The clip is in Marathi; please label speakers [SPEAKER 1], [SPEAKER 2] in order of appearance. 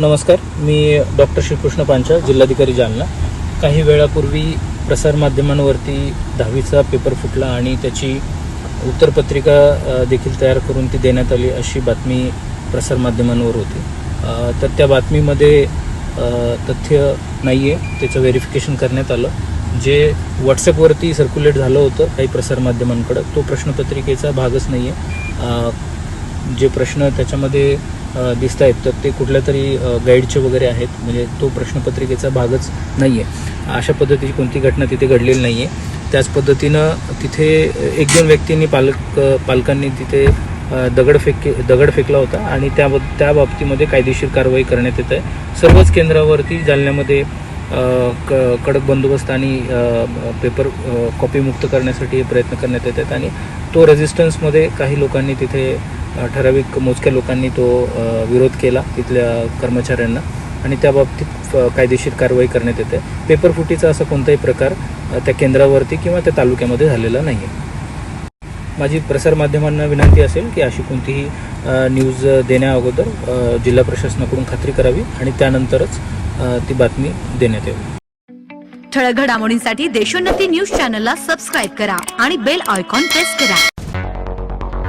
[SPEAKER 1] नमस्कार मी डॉक्टर श्रीकृष्ण पांचाळ जिल्हाधिकारी जालना. काही वेळापूर्वी प्रसारमाध्यमांवरती दहावीचा पेपर फुटला आणि त्याची उत्तरपत्रिका देखील तयार करून ती देण्यात आली अशी बातमी प्रसारमाध्यमांवर होती. तर त्या बातमीमध्ये तथ्य नाही आहे त्याचं व्हेरिफिकेशन करण्यात आलं. जे व्हॉट्सअपवरती सर्क्युलेट झालं होतं काही प्रसारमाध्यमांकडं तो प्रश्नपत्रिकेचा भागच नाही आहे जे प्रश्न त्याच्यामध्ये दिसत आहेत तर ते कुठल्या तरी गाईडचे वगैरे आहेत. म्हणजे तो प्रश्नपत्रिकेचा भागच नाही आहे अशा पद्धतीची कोणती घटना तिथे घडलेली नाही आहे त्याच पद्धतीनं तिथे एक दोन व्यक्तींनी पालक पालकांनी तिथे दगड फेक दगड फेकला होता आणि त्या त्या बाबतीमध्ये कायदेशीर कारवाई करण्यात येत आहे सर्वच केंद्रावरती जालन्यामध्ये क कडक बंदोबस्त आणि पेपर कॉपीमुक्त करण्यासाठी हे प्रयत्न करण्यात येत आहेत आणि तो रेझिस्टन्समध्ये काही लोकांनी तिथे ठराविक मोजक्या लोकांनी तो विरोध केला तिथल्या कर्मचाऱ्यांना आणि त्या बाबतीत कायदेशीर कारवाई करण्यात येते. पेपर फुटीचा असा कोणताही प्रकार त्या केंद्रावरती किंवा त्या तालुक्यामध्ये झालेला नाही आहे माझी प्रसारमाध्यमांना विनंती असेल की अशी कोणतीही न्यूज देण्या अगोदर जिल्हा प्रशासनाकडून खात्री करावी आणि त्यानंतरच ती बातमी देण्यात यावी.
[SPEAKER 2] ठळक घडामोडींसाठी देशोन्नती न्यूज चॅनलला सबस्क्राईब करा आणि बेल आयकॉन प्रेस करा.